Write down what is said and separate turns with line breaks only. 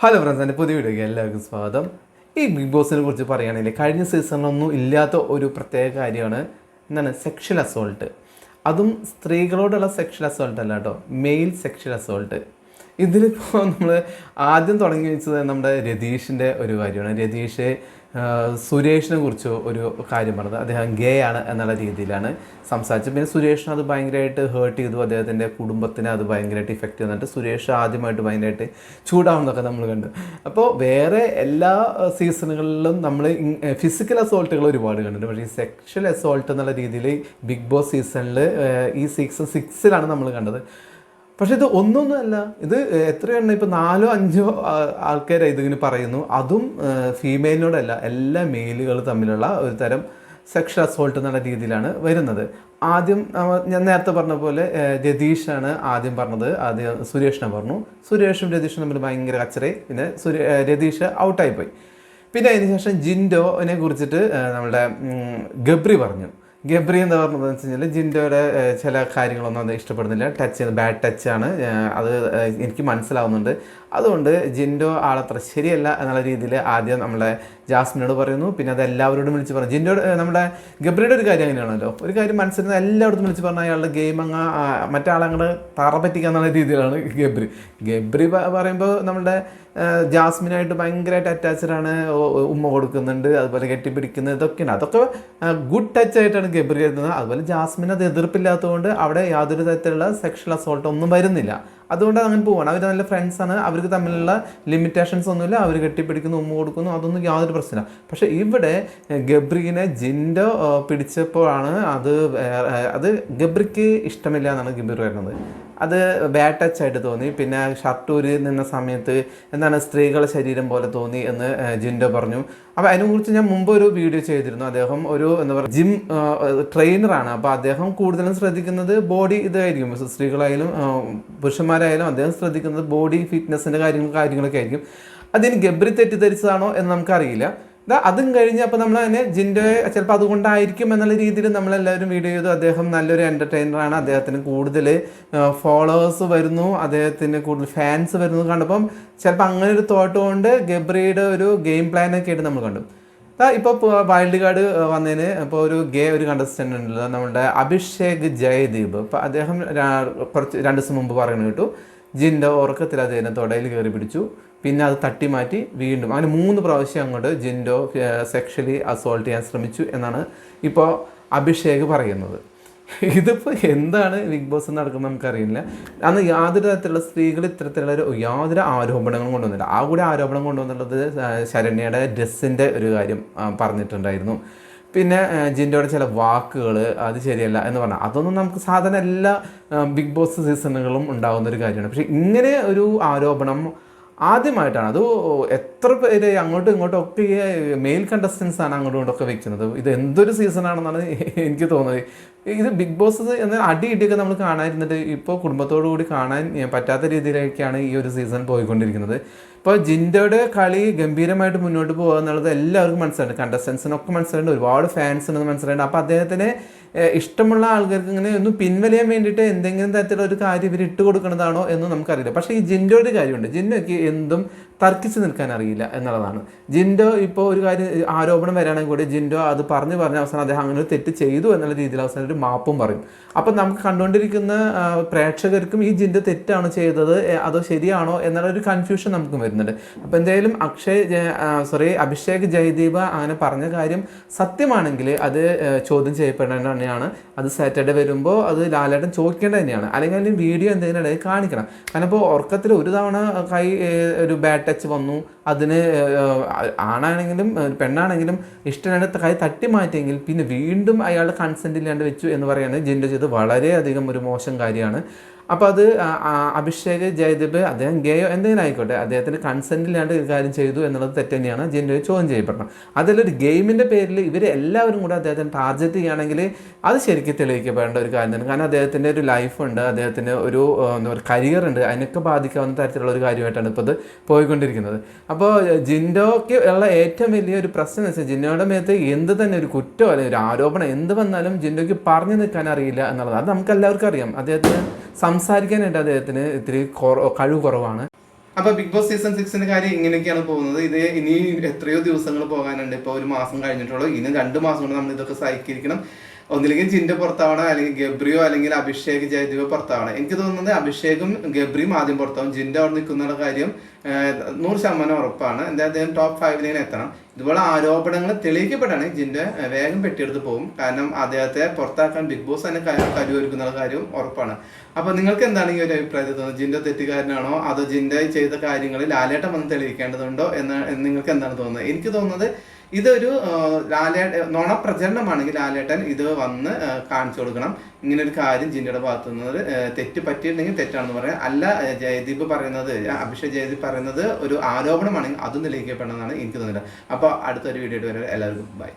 Hello friends എന്റെ പുതിയ വീഡിയോയ്ക്ക് എല്ലാവർക്കും സ്വാഗതം. ഈ ബിഗ് ബോസിനെ കുറിച്ച് പറയുകയാണെങ്കിൽ കഴിഞ്ഞ സീസണിലൊന്നും ഇല്ലാത്ത ഒരു പ്രത്യേക കാര്യമാണ് എന്താണ്? സെക്ഷൽ അസോൾട്ട് അതും സ്ത്രീകളോടുള്ള സെക്ഷൽ അസോൾട്ട് അല്ല കേട്ടോ. മെയിൽ സെക്ഷൽ അസോൾട്ട് ഇതിലിപ്പോൾ നമ്മൾ ആദ്യം തുടങ്ങി വെച്ചത് നമ്മുടെ രതീഷിന്റെ ഒരു കാര്യമാണ്. രതീഷ് സുരേഷിനെ കുറിച്ച് ഒരു കാര്യം പറഞ്ഞത്. അദ്ദേഹം ഗേ ആണ് എന്നുള്ള രീതിയിലാണ് സംസാരിച്ചത്. പിന്നെ സുരേഷിന് അത് ഭയങ്കരമായിട്ട് ഹേർട്ട് ചെയ്തു. അദ്ദേഹത്തിന്റെ കുടുംബത്തിനെ അത് ഭയങ്കരമായിട്ട് ഇഫക്റ്റ് ചെയ്തിട്ട് സുരേഷ് ആദ്യമായിട്ട് ഭയങ്കരമായിട്ട് ചൂടാവുന്നതൊക്കെ നമ്മൾ കണ്ടു. അപ്പോൾ വേറെ എല്ലാ സീസണുകളിലും നമ്മൾ ഫിസിക്കൽ അസോൾട്ടുകൾ ഒരുപാട് കണ്ടിട്ടുണ്ട്. പക്ഷേ ഈ സെക്ഷൽ അസോൾട്ട് എന്നുള്ള രീതിയിൽ ബിഗ് ബോസ് സീസണിൽ ഈ സീസൺ സിക്സിലാണ് നമ്മൾ കണ്ടത്. പക്ഷെ ഇത് ഒന്നൊന്നുമല്ല ഇത് എത്രയാണ് ഇപ്പം നാലോ അഞ്ചോ ആൾക്കാരെ ഇതിങ്ങനെ പറയുന്നു. അതും ഫീമെയിലിനോടല്ല എല്ലാ മെയിലുകൾ തമ്മിലുള്ള ഒരു തരം സെക്ഷൽ അസോൾട്ട് എന്നുള്ള രീതിയിലാണ് വരുന്നത്. ആദ്യം ഞാൻ നേരത്തെ പറഞ്ഞ പോലെ രതീഷാണ് ആദ്യം പറഞ്ഞത്. ആദ്യം സുരേഷിനെ പറഞ്ഞു. സുരേഷും രതീഷും തമ്മിൽ ഭയങ്കര കച്ചറി. പിന്നെ സുരേ രതീഷ് ഔട്ടായിപ്പോയി പിന്നെ അതിന് ശേഷം ജിൻഡോനെ കുറിച്ചിട്ട് നമ്മുടെ ഗബ്രി പറഞ്ഞു. ഗബ്രി എന്താ പറഞ്ഞത് വെച്ച് കഴിഞ്ഞാൽ ജിൻഡോയുടെ ചില കാര്യങ്ങളൊന്നും അത് ഇഷ്ടപ്പെടുന്നില്ല. ടച്ച് ബാഡ് ടച്ചാണ് അത് എനിക്ക് മനസ്സിലാവുന്നുണ്ട്. അതുകൊണ്ട് ജിൻഡോ ആളത്ര ശരിയല്ല എന്നുള്ള രീതിയിൽ ആദ്യം നമ്മളെ ജാസ്മിനോട് പറയുന്നു. പിന്നെ അത് എല്ലാവരോടും വിളിച്ച് പറഞ്ഞു. ജിൻഡോ നമ്മുടെ ഗബ്രിയുടെ ഒരു കാര്യം അങ്ങനെയാണല്ലോ. ഒരു കാര്യം മനസ്സിലാക്കുന്ന എല്ലായിടത്തും വിളിച്ച് പറഞ്ഞാൽ അയാളുടെ ഗെയിം അങ്ങ് ആ, തറ പറ്റിക്കുക എന്നുള്ള രീതിയിലാണ് ഗബ്രി. ഗബ്രി പറയുമ്പോൾ നമ്മുടെ ജാസ്മിനായിട്ട് ഭയങ്കരമായിട്ട് അറ്റാച്ച്ഡാണ് ഉമ്മ കൊടുക്കുന്നുണ്ട്. അതുപോലെ കെട്ടിപ്പിടിക്കുന്നത് ഇതൊക്കെയാണ്. അതൊക്കെ ഗുഡ് ടച്ച് ആയിട്ടാണ് ഗബ്രി എഴുതുന്നത്. അതുപോലെ ജാസ്മിൻ അത് എതിർപ്പില്ലാത്തതുകൊണ്ട് അവിടെ യാതൊരു തരത്തിലുള്ള സെക്ഷൽ അസോൾട്ട് ഒന്നും വരുന്നില്ല. അതുകൊണ്ട് അങ്ങനെ പോവാണ്. അവർ നല്ല ഫ്രണ്ട്സാണ് അവർക്ക് തമ്മിലുള്ള ലിമിറ്റേഷൻസ് ഒന്നുമില്ല. അവർ കെട്ടിപ്പിടിക്കുന്നു ഉമ്മ കൊടുക്കുന്നു. അതൊന്നും യാതൊരു പ്രശ്നമില്ല. പക്ഷേ ഇവിടെ ഗബ്രീനെ ജിൻഡോ പിടിച്ചപ്പോഴാണ് അത് അത് ഗബ്രിക്ക് ഇഷ്ടമില്ല എന്നാണ് ഗബ്രി പറയുന്നത്. അത് ബാഡ് ടച്ച് ആയിട്ട് തോന്നി. പിന്നെ ഷർട്ട് ഊരി നിന്ന സമയത്ത് എന്താണ് സ്ത്രീകളുടെ ശരീരം പോലെ തോന്നി എന്ന് ജിൻഡോ പറഞ്ഞു. അപ്പോൾ അതിനെക്കുറിച്ച് ഞാൻ മുമ്പ് ഒരു വീഡിയോ ചെയ്തിരുന്നു. അദ്ദേഹം ഒരു എന്താ പറയുക ജിം ട്രെയിനറാണ് അപ്പോൾ അദ്ദേഹം കൂടുതലും ശ്രദ്ധിക്കുന്നത് ബോഡി ഇതായിരിക്കും. സ്ത്രീകളായാലും പുരുഷന്മാരായാലും അദ്ദേഹം ശ്രദ്ധിക്കുന്നത് ബോഡി ഫിറ്റ്നസിന്റെ കാര്യങ്ങൾ കാര്യങ്ങളൊക്കെ ആയിരിക്കും. അതിന് ഗബ്രി തെറ്റിദ്ധരിച്ചതാണോ എന്ന് നമുക്കറിയില്ല. അതും കഴിഞ്ഞ് അപ്പോൾ നമ്മൾ തന്നെ ജിൻഡോയെ ചിലപ്പോൾ അതുകൊണ്ടായിരിക്കും എന്നുള്ള രീതിയിൽ നമ്മളെല്ലാവരും വീഡിയോ ചെയ്തു. അദ്ദേഹം നല്ലൊരു എന്റർടൈനറാണ് അദ്ദേഹത്തിന് കൂടുതൽ ഫോളോവേഴ്സ് വരുന്നു. അദ്ദേഹത്തിന് കൂടുതൽ ഫാൻസ് വരുന്നു കണ്ടപ്പം ചിലപ്പോൾ അങ്ങനെ ഒരു തോട്ട് കൊണ്ട് ഗബ്രിയുടെ ഒരു ഗെയിം പ്ലാനൊക്കെ ആയിട്ട് നമ്മൾ കണ്ടു. ഇപ്പോൾ വൈൽഡ് കാർഡ് വന്നതിന് ഇപ്പോൾ ഒരു ഗേ ഒരു കണ്ടസ്റ്റന്റ് ഉണ്ടല്ലോ നമ്മുടെ അഭിഷേക് ജയദീപ്. അപ്പോൾ അദ്ദേഹം കുറച്ച് രണ്ട് ദിവസം മുമ്പ് പറയുന്നത് കേട്ടു. ജിന്റെ ഉറക്കത്തിൽ അത് അദ്ദേഹം തൊടയിൽ കയറി പിടിച്ചു. പിന്നെ അത് തട്ടി മാറ്റി വീണ്ടും. അങ്ങനെ മൂന്ന് പ്രാവശ്യം അങ്ങോട്ട് ജിൻഡോ സെക്ഷലി അസോൾട്ട് ചെയ്യാൻ ശ്രമിച്ചു എന്നാണ് ഇപ്പോൾ അഭിഷേക് പറയുന്നത്. ഇതിപ്പോൾ എന്താണ് ബിഗ് ബോസ് നടക്കുന്നത് നമുക്കറിയില്ല. അന്ന് യാതൊരു തരത്തിലുള്ള സ്ത്രീകൾ ഇത്തരത്തിലുള്ള ഒരു യാതൊരു ആരോപണങ്ങളും കൊണ്ടുവന്നില്ല. ആ കൂടെ ആരോപണം കൊണ്ടുവന്നുള്ളത് ശരണ്യയുടെ ഡ്രസ്സിന്റെ ഒരു കാര്യം പറഞ്ഞിട്ടുണ്ടായിരുന്നു. പിന്നെ ജിൻഡോയുടെ ചില വാക്കുകൾ അത് ശരിയല്ല എന്ന് പറഞ്ഞാൽ അതൊന്നും നമുക്ക് സാധാരണ എല്ലാ ബിഗ് ബോസ് സീസണുകളും ഉണ്ടാകുന്ന ഒരു കാര്യമാണ്. പക്ഷേ ഇങ്ങനെ ഒരു ആരോപണം ആദ്യമായിട്ടാണ്. അത് എത്ര പേര് അങ്ങോട്ടും ഇങ്ങോട്ടും ഒക്കെ മെയിൽ കണ്ടസ്റ്റൻസാണ് അങ്ങോട്ടും ഇങ്ങോട്ടൊക്കെ വെക്കുന്നത്. ഇത് എന്തൊരു സീസണാണെന്നാണ് എനിക്ക് തോന്നുന്നത്. ഇത് ബിഗ് ബോസ് എന്ന അടി ഇടിയൊക്കെ നമ്മൾ കാണാതിരുന്നിട്ട് ഇപ്പോൾ കുടുംബത്തോടു കൂടി കാണാൻ പറ്റാത്ത രീതിയിലേക്കാണ് ഈ ഒരു സീസൺ പോയിക്കൊണ്ടിരിക്കുന്നത്. ഇപ്പോൾ ജിൻഡോയുടെ കളി ഗംഭീരമായിട്ട് മുന്നോട്ട് പോകുക എന്നുള്ളത് എല്ലാവർക്കും മനസ്സിലായിട്ട് കണ്ടസ്റ്റൻസിനൊക്കെ മനസ്സിലായിട്ട് ഒരുപാട് ഫാൻസ് ഉണ്ടെന്ന് മനസ്സിലായിട്ട് അപ്പോൾ അദ്ദേഹത്തിന് ഇഷ്ടമുള്ള ആൾക്കാർക്ക് ഇങ്ങനെ ഒന്ന് പിൻവലിയാൻ വേണ്ടിയിട്ട് എന്തെങ്കിലും തരത്തിലുള്ള ഒരു കാര്യം ഇവർ ഇട്ട് കൊടുക്കുന്നതാണോ എന്ന് നമുക്കറിയില്ല. പക്ഷേ ഈ ജിൻഡോ ഒരു കാര്യമുണ്ട്. ജിൻഡോയ്ക്ക് എന്തും തർക്കിച്ച് നിൽക്കാൻ അറിയില്ല എന്നുള്ളതാണ്. ജിൻഡോ ഇപ്പോൾ ഒരു കാര്യം ആരോപണം വരാണെങ്കിൽ കൂടി ജിൻഡോ അത് പറഞ്ഞു പറഞ്ഞ അവസാനം അദ്ദേഹം അങ്ങനെ ഒരു തെറ്റ് ചെയ്തു എന്നുള്ള രീതിയിൽ അവസാനം ഒരു മാപ്പും പറയും. അപ്പം നമുക്ക് കണ്ടുകൊണ്ടിരിക്കുന്ന പ്രേക്ഷകർക്കും ഈ ജിന്റെ തെറ്റാണ് ചെയ്തത് അതോ ശരിയാണോ എന്നുള്ള ഒരു കൺഫ്യൂഷൻ നമുക്ക് വരുന്നുണ്ട്. അപ്പോൾ എന്തായാലും അക്ഷയ് സോറി അഭിഷേക് ജയദീപ അങ്ങനെ പറഞ്ഞ കാര്യം സത്യമാണെങ്കിൽ അത് ചോദ്യം ചെയ്യപ്പെടേണ്ട തന്നെയാണ്. അത് സാറ്റർഡേ വരുമ്പോൾ അത് ലാലേട്ടൻ ചോദിക്കേണ്ടത് തന്നെയാണ്. അല്ലെങ്കിൽ അതിന്റെ വീഡിയോ എന്തെങ്കിലും കാണിക്കണം. കാരണം ഇപ്പോൾ ഉറക്കത്തിൽ ഒരു തവണ കൈ ഒരു ബാഡ് ടച്ച് വന്നു അതിന് ആണാണെങ്കിലും പെണ്ണാണെങ്കിലും ഇഷ്ടനാണ് കൈ തട്ടി മാറ്റിയെങ്കിൽ പിന്നെ വീണ്ടും അയാൾ കൺസെന്റ് ഇല്ലാണ്ട് വെച്ചു എന്ന് പറയുന്നത് ജിൻഡോ ചെയ്ത് വളരെയധികം ഒരു മോശം കാര്യമാണ്. അപ്പോൾ അത് അഭിഷേക് ജയദീപ് അദ്ദേഹം ഗേയോ എന്തെങ്കിലും ആയിക്കോട്ടെ അദ്ദേഹത്തിന് കൺസെന്റ് ഇല്ലാണ്ട് കാര്യം ചെയ്തു എന്നുള്ളത് തെറ്റ് തന്നെയാണ് ജിൻഡോയെ ചോദ്യം ചെയ്യപ്പെടണം അതിലൊരു ഗെയിമിന്റെ പേരിൽ ഇവർ എല്ലാവരും കൂടെ അദ്ദേഹത്തിന് ടാർഗറ്റ് ചെയ്യുകയാണെങ്കിൽ അത് ശരിക്കും തെളിയിക്കപ്പെടേണ്ട ഒരു കാര്യം തന്നെ കാരണം അദ്ദേഹത്തിന്റെ ഒരു ലൈഫുണ്ട് അദ്ദേഹത്തിന് ഒരു എന്താ പറയുക കരിയർ ഉണ്ട് അതിനൊക്കെ ബാധിക്കാവുന്ന തരത്തിലുള്ള ഒരു കാര്യമായിട്ടാണ് ഇപ്പോൾ ഇത് പോയിക്കൊണ്ടിരിക്കുന്നത്. അപ്പോൾ ജിൻഡോയ്ക്ക് ഉള്ള ഏറ്റവും വലിയൊരു പ്രശ്നം എന്ന് വെച്ചാൽ ജിൻഡോയുടെ മേത്ത് എന്ത് തന്നെ ഒരു കുറ്റം അല്ലെങ്കിൽ ഒരു ആരോപണം എന്ത് വന്നാലും ജിൻഡോയ്ക്ക് പറഞ്ഞു നിൽക്കാൻ അറിയില്ല എന്നുള്ളത് അത് നമുക്ക് എല്ലാവർക്കും അറിയാം. അദ്ദേഹത്തിന് സംസാരിക്കാനായിട്ട് അദ്ദേഹത്തിന് ഇത്തിരി കഴിവ് കുറവാണ്. അപ്പൊ ബിഗ് ബോസ് സീസൺ സിക്സിന്റെ കാര്യം ഇങ്ങനെയൊക്കെയാണ് പോകുന്നത്. ഇത് ഇനി എത്രയോ ദിവസങ്ങൾ പോകാനുണ്ട്. ഇപ്പൊ ഒരു മാസം കഴിഞ്ഞിട്ടുള്ളൂ. ഇനി രണ്ട് മാസം കൊണ്ട് നമ്മൾ ഇതൊക്കെ സഹിക്കിരിക്കണം. ഒന്നില്ലെങ്കിൽ ജിന്റെ പുറത്താവണം അല്ലെങ്കിൽ ഗബ്രിയോ അല്ലെങ്കിൽ അഭിഷേക് ജയദേവ് പുറത്താവണം. എനിക്ക് തോന്നുന്നത് അഭിഷേകും ഗബ്രിയും ആദ്യം പുറത്താവും. ജിന്റെ അവിടെ നിൽക്കുന്ന കാര്യം നൂറ് ശതമാനം ഉറപ്പാണ്. എന്താ അദ്ദേഹം ടോപ്പ് ഫൈവിലേക്ക് എത്തണം. ഇതുപോലെ ആരോപണങ്ങൾ തെളിയിക്കപ്പെടുകയാണെങ്കിൽ ജിന്റെ ഏഹ്, വേഗം പെട്ടിയെടുത്ത് പോകും. കാരണം അദ്ദേഹത്തെ പുറത്താക്കാൻ ബിഗ് ബോസ് തന്നെ കരുവൊരുക്കുന്ന കാര്യവും ഉറപ്പാണ്. അപ്പൊ നിങ്ങൾക്ക് എന്താണ് ഈ ഒരു അഭിപ്രായത്തിൽ തോന്നുന്നത്? ജിന്റെ തെറ്റുകാരനാണോ? അതോ ജിന്റെ ചെയ്ത കാര്യങ്ങളിൽ ലാലേട്ടം വന്ന് തെളിയിക്കേണ്ടതുണ്ടോ? എന്ന് നിങ്ങൾക്ക് എന്താണ് തോന്നുന്നത്? എനിക്ക് തോന്നുന്നത് ഇതൊരു ലാലേ നുണ പ്രചരണമാണെങ്കിൽ ലാലേട്ടൻ ഇത് വന്ന് കാണിച്ചു കൊടുക്കണം. ഇങ്ങനെ ഒരു കാര്യം ജിന്നയുടെ ഭാഗത്തു നിന്ന് തെറ്റ് പറ്റിയിട്ടുണ്ടെങ്കിൽ തെറ്റാണെന്ന് പറയാം. അല്ല ജയദീപ് പറയുന്നത് അഭിഷേക് ജയദീപ് പറയുന്നത് ഒരു ആരോപണമാണെങ്കിൽ അതും നിലയിക്കപ്പെടണമെന്നാണ് എനിക്ക് തോന്നുന്നത്. അപ്പോൾ അടുത്തൊരു വീഡിയോ വരെ എല്ലാവർക്കും ബൈ.